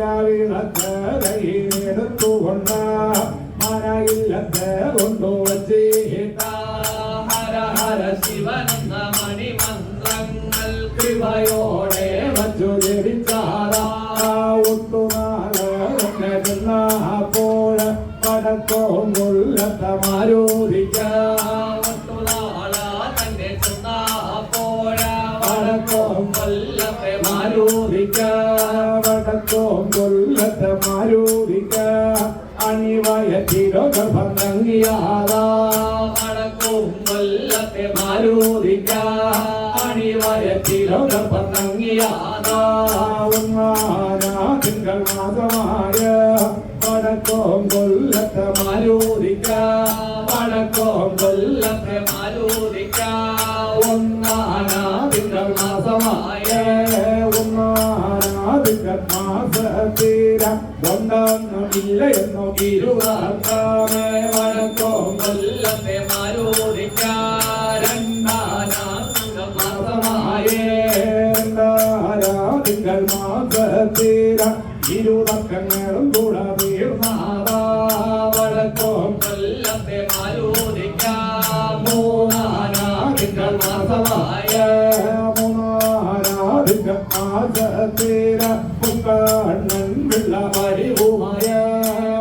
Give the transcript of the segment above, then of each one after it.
മാവിലവിളക്ക് കയ്യിലെടുത്തുകൊണ്ട് മനയില്ലത്ത് കൊണ്ടുവച്ചിട്ട ഹര ഹര ശിവനെന്ന മണിമന്ത്രങ്ങൾ കൃപയോടെ വച്ചു ജപിച്ചാതാ ഒട്ടുനാൾ പടക്കോം കൊല്ലത്ത മാരോധിക്കാം ഒട്ടുനാള തന്നെ ചെന്നപ്പോഴ വടക്കോം കൊല്ലത്തെ മാരൂരിക്ക വടക്കോം കൊല്ലത്ത മാരൂരിക്ക അണിവയത്തിലോ ഗർഭംഗിയാതാ വടക്കും കൊല്ലത്തെ മാരൂരിക്ക അണിവയത്തിലോ ഗർഭംഗിയാതാ തിങ്കൾ മാസമായ. വടക്കോം കൊല്ലത്ത മാരൂരിക്ക വടക്കോം കൊല്ലത്തെ മാരൂരിക്ക ഒന്നാനാ തിങ്കൾ മാസമായ ഒന്നാനാതിങ്കൾ മാസത്തീര ഒന്നൊന്നുമില്ല എന്നോ ഇരുവാർത്താമേ വഴക്കോം കൊല്ലത്തെ തിങ്കൾ മാസത്തീര ഇരുതക്കങ്ങളും കൂടെ തീർന്നാതാ വഴക്കോം കൊല്ലത്തെ മാരൂരിക്ക മൂന്നാനാ തിങ്കൾ മാസമായ മൂന്നാനാതിങ്ക മാസത്തീര പുക്കണ്ണൻ പിള്ള വടിവുമായ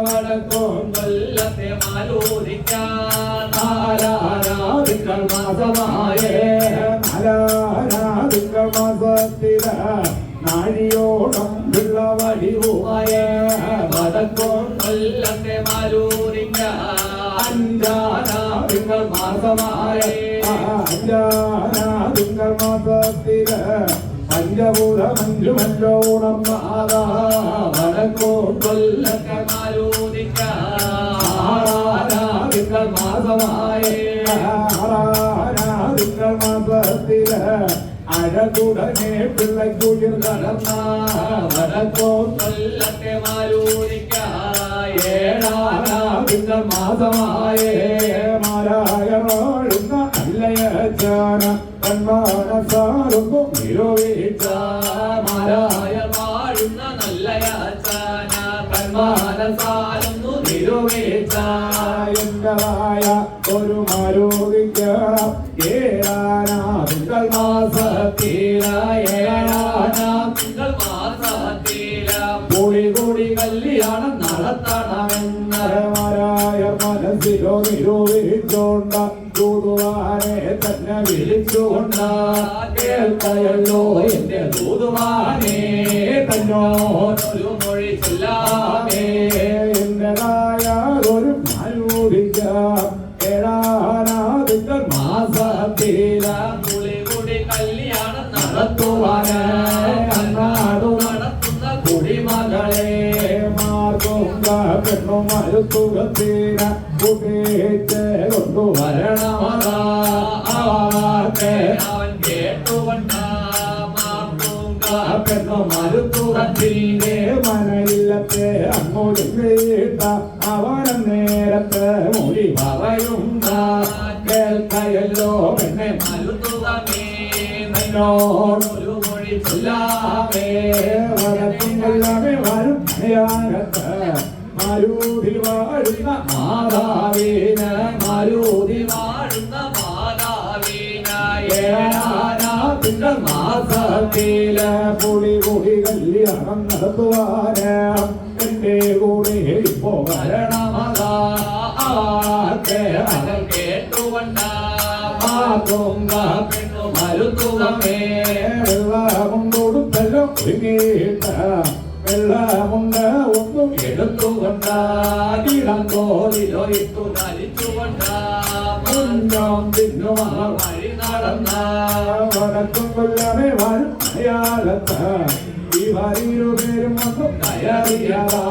വടക്കോം കൊല്ലത്തെ മാരൂരിക്ക നാലാനാതിങ്ക മാസമായ നാലാനാതിങ്ക മാസത്തില നാഴിയോളം പിള്ള വടിവുമായ വടക്കോം കൊല്ലത്തെ മാരൂരിക്ക അഞ്ചാനാതിങ്ക മാസമായ അഞ്ചാനാതിങ്ക മാസത്തിൽ പഞ്ചഭൂത മഞ്ജുമല്ലോണം മാതാ വടക്കോം കൊല്ലത്തെ മാരൂരിക്ക ആറാനാതിങ്ക മാസമായ ആറാനാതിങ്ക മാസത്തിൽ അഴകുടനെ പിള്ളക്കുയിർ കടന്ന വടക്കോം കൊല്ലത്തെ മാരൂരിക്ക ഏഴാനാതിങ്ക മാസമായ മാരായണോഴുന്ന അല്ലയച്ചാന കൺമാനസാറുന്നു നിരോധിച്ച മാരായ വാഴുന്ന ഒരു മാരോഗിക്ക ഏഴാനാതിങ്കൾ മാസത്തില ഏഴാനാ നിരൂപിച്ചോണ്ട ദൂതുവാനെ തന്നെ വിളിച്ചുകൊണ്ട് കേൾക്കയല്ലോ എന്റെ ദൂതുവാനെ തന്നോട് ഒരു മൊഴി ചൊല്ലാമേ എന്റേതായ ഒരു മയൂരിക്ക ഏഴാനാദിക്കൾ മാസത്തില കുളി കുടി കല്യാണം നടത്തുവാന് നാടു നടത്തുന്ന കുടിമകളെ മാർഗുങ്ക പെണ്ണു മരുത്തുകത്തീര കുട്ടിച്ച് കൊണ്ടുവരണമതാ അവർക്ക് അവൻ കേട്ടുകൊണ്ട പെണ്ണു മരുത്തുകത്തീരെ മനയില്ലത്തെ അങ്ങോട്ട് വീട്ട അവന നേരത്തെ മൊഴി പറയുന്ന കേൾക്കയല്ലോ പെണ്ണെ മരുത്തുകമേ എന്നോട് ഒരു മൊഴി ചൊല്ലാമേ വരത്തുകൊള്ളമേ വരും ഭയാനത്ത് മരൂതി വാഴുന്ന മാതാവിന മരൂതി വാഴുന്ന മാതാവിനായ ഏഴാനാത്തിന്റെ മാസത്തില പുളി കുടി കല്യാണം നടത്തുവാന. എന്റെ കൂടെ ഇപ്പോ വരണമതാ. കേട്ടുകൊണ്ട മാതുങ്ക പെണ്ണു മരുത്തുകമേ വെള്ളമും കൊടുത്തല്ലോ ഒരുങ്ങിയിട്ട് വെള്ളമുണ്ട് ഒന്നും എടുത്തുകൊണ്ട് ഇടം തോതിലോ ഇട്ടു ധരിച്ചുകൊണ്ട മുന്നോം തിന്നുമാ വഴി നടന്ന. വടക്കും കൊല്ലമേ വാഴും അയാളത്ത്. ഇവരിരു പേരും ഒന്നും കയറിയതാ.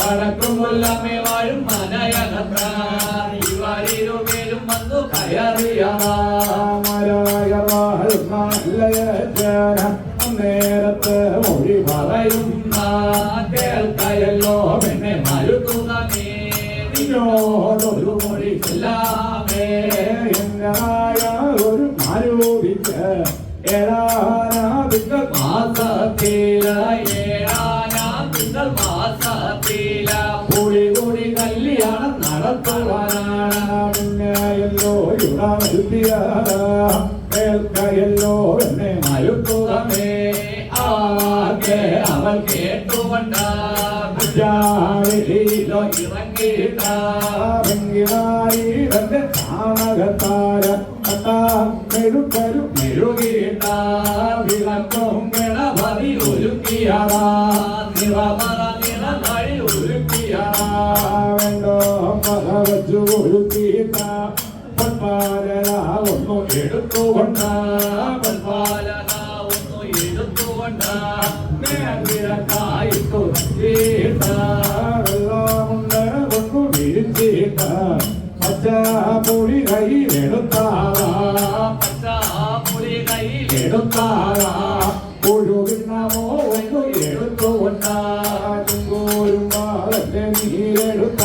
വടക്കും കൊല്ലമേ വാഴും മനയകത്ര ഇവരിരുപേരും വന്നു കയറിയതാ. മരായ വാഴുന്ന നേരത്ത് മൊഴി പറയുന്ന കേൾക്കയല്ലോ എന്നെ മരുത്തുകമേ നിന്നോടൊരു മൊഴി ചൊല്ലാമേ ഒരു മരൂപിക്ക് ഏഴാനാദിക്ക മാസത്തില ഏഴാനാം തിങ്കൾ മാസത്തില. കൂടി കൂടി കല്യാണം നടത്തുവാനാണെന്നോ യുഗമെത്തിയ കേൾക്കയല്ലോ എന്നെ മരുത്തുകമേ ആകെ അവൾ കേട്ടുകൊണ്ട ഒരുക്കിയതാ നിറമറ നിറമഴി വേണ്ടോ? പല വച്ചു ഒരുക്കിയിട്ട. പൊന്മാല ഒന്നു എടുത്തുകൊണ്ട. പാലന ചീട്ട വെള്ളമുണ്ട് ഒന്നു വിരിച്ചിട്ട പച്ച പുളി കയ്യിലെടുത്താവാ പച്ചാപ്പുളി കയ്യിൽ എടുത്താവാ ഒഴുകിണ്ണമോ ഒന്നു എടുത്തുകൊണ്ടും വാളന്റെ നീരെടുത്ത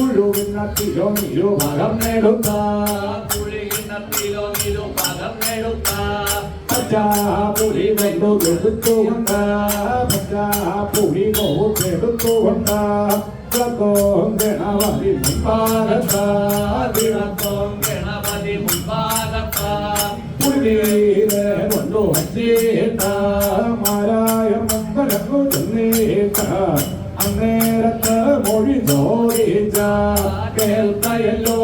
ഒഴുകിണ്ണത്തിലോ ഇരുഭാഗം എടുത്ത പുളികിണ്ണത്തിലോ നിരു പകം എടുത്ത പച്ചാപ്പുളി വെള്ളു എടുത്തുകൊണ്ട് പച്ചാപ്പുളി നോക്കെടുത്തുകൊണ്ട് ഗണപതി മുൻപാകത്താതിടത്തോം ഗണപതി മുൻപാകത്ത പുലിയെ കൊണ്ടു വച്ചേട്ട മാരായ മംഗലങ്ങു ചെന്നേട്ട അന്നേരത്ത് മൊഴി ചോദിച്ച കേൾക്കയല്ലോ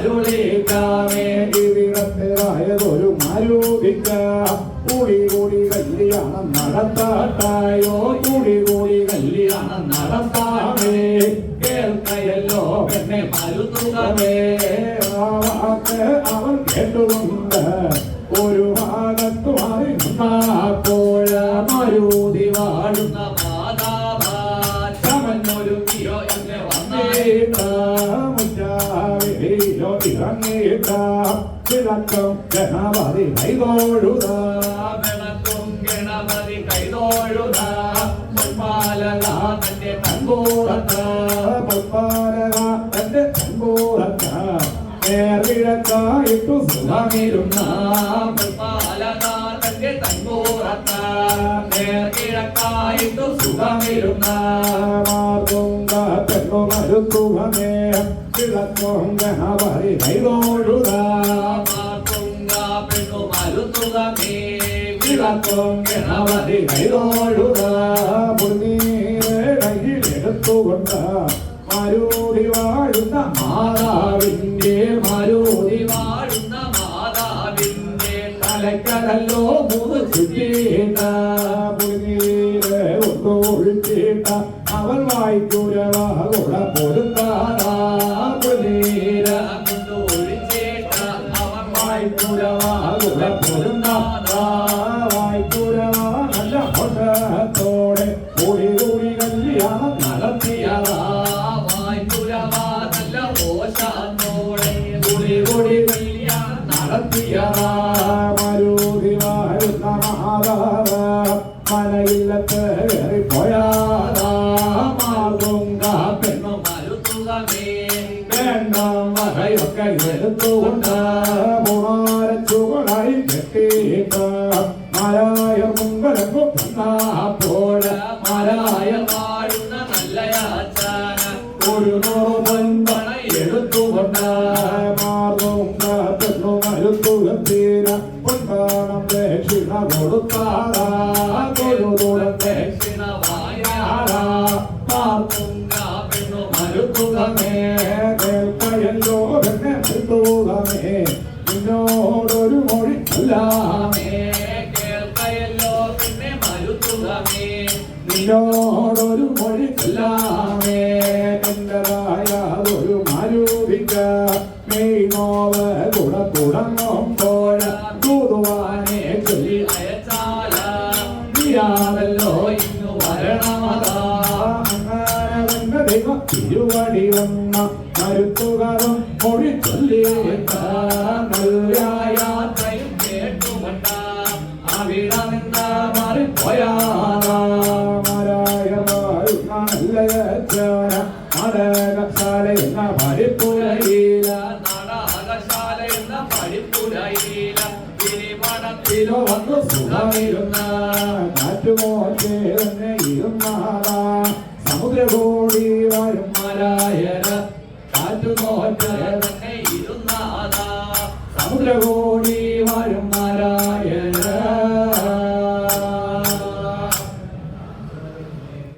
അരുളേക്കാമേ ജീവിതത്തിലായതൊരു മാരൂപിക്ക. കൂടി കൂടി കല്യാണം നടത്താട്ടായോ? കൂടി കൂടി കല്യാണം നടത്താമേ. കേൾക്കയല്ലോ എന്നെ മരുന്നുകമേ വാക്ക് അവൻ കേട്ടുകൊണ്ട് ഒരു ഭാഗത്ത് മാറി നിന്നപ്പോൾ മരൂതി വാഴുന്ന മാതാവാൻ. കിയോ എന്നെ വന്നേ മുറ്റാവിലോ ഇറങ്ങിയിട്ട കിഴക്കം ഗണപതി കൈകോഴുക വിളക്കും ഗണപതി കൈതോഴുക മുൻപാലക തന്റെ തൻകൂടത്ത് പൊപ്പാലക തന്റെ തൻകൂടത്ത നേർവിഴക്കായിട്ടു സുഖമിരുന്ന. മുൻപാലക തന്റെ തൻകൂടത്ത് നേർക്കിഴക്കായിട്ടു സുഖമിരുന്ന. മാർഗുങ്ക പെണ്ണു മരുത്തുകമേ കിഴക്കും ഗണപതി കൈകോഴുക മാർത്തുങ്ക പെണ്ണു മരുത്തുകമേ കിഴക്കും ഗണപതി കൈകോഴുക പുനീരെ കയ്യിലെടുത്തുകൊണ്ട് മരൂടി വാഴുന്ന മാതാവിന്റെ വാഴുന്ന മാതാവിന്റെ തലക്കടല്ലോ മൂന്ന് മുനീരെ ഒഴിച്ചിട്ട അവൻ വായിക്കുരവാകുട വായിക്കുരവാ നല്ല കൊണ്ടത്തോടെ കൂടി നല്ല മനയില്ലത്ത് കയറിപ്പോയാതാ മാർഗം കാപ്പെണ്ണു മരുത്തുകമേ വേണ്ട വകയൊക്കെ എടുത്തുകൊണ്ട് മുണാരച്ചുകളായി കെട്ടിയിട്ട് മരായ യാത്രയും കേട്ടുകൊണ്ട അവിടെ നിന്ന് പഠിപ്പുരയില ഗിരിമണത്തിലോ വന്നു സുഖമിരുന്ന കാറ്റുമോറ്റേ തന്നെ ഇരുന്നാള സമുദ്രകോടി വരും മരായര കാറ്റുനോറ്റ തന്നെ ഇരുന്നാദാ സമുദ്രകോടി